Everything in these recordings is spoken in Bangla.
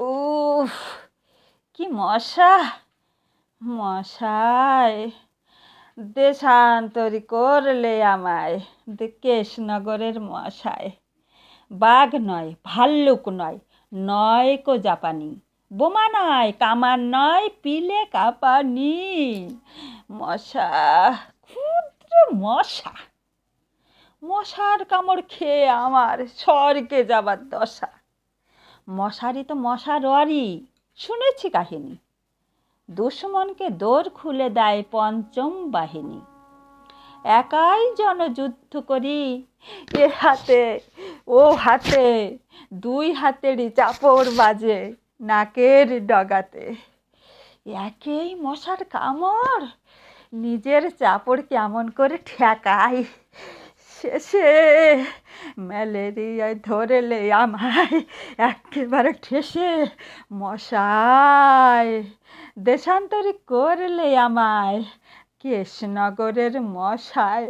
উফ, কি মশা। মশাই, দেশান্তরি করলে আমায় কেশনগরের মশায় বাঘ নয়, ভাল্লুক নয় নয় কো জাপানি। বোমা নয়, কামান নয়, পিলে কাঁপানি। মশা, ক্ষুদ্র মশা। মশার কামড় খেয়ে আমার স্বর্গে যাবার দশা। মশারি তো মশারই শুনেছি কাহিনী। দুশ্মনকে দোর খুলে দেয় পঞ্চম বাহিনী। একাই জনযুদ্ধ করি। এ হাতে, ও হাতে, দুই হাতেরই চাপড় বাজে নাকের ডগাতে। একেই মশার কামড়। নিজের চাপড় কেমন করে ঠেকাই। শেষে ম্যালেরিয়ায় ধরেলে আমায় একেবারে ঠেসে মশায়। দেশান্তরি করলে আমায় কেশনগরের মশায়।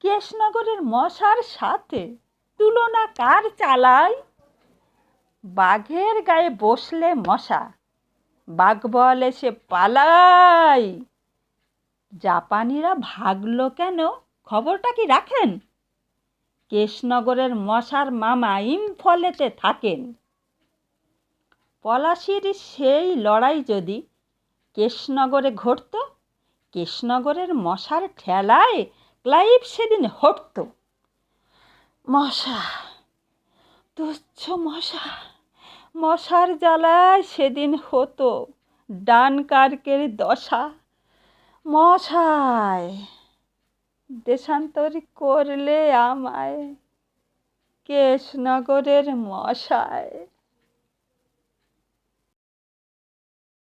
কেশনগরের মশার সাথে তুলনা কার চালায় বাঘের গায়ে বসলে মশা, বাঘ বলে সে পালাই। জাপানিরা ভাগলো কেন? খবরটা কি রাখেন? কেশনগরের মশার মামা ইম্ফলেতে থাকেন। পলাশির সেই লড়াই যদি কেশনগরে ঘটত, কেশনগরের মশার ঠেলায় ক্লাইভ সেদিন হটত। মশা, তুচ্ছ মশা, মশার জ্বালায় সেদিন হতো ডান কার্কের দশা। মশায় দেশান্তরি করলে আমায় কেশনগরের মশায়।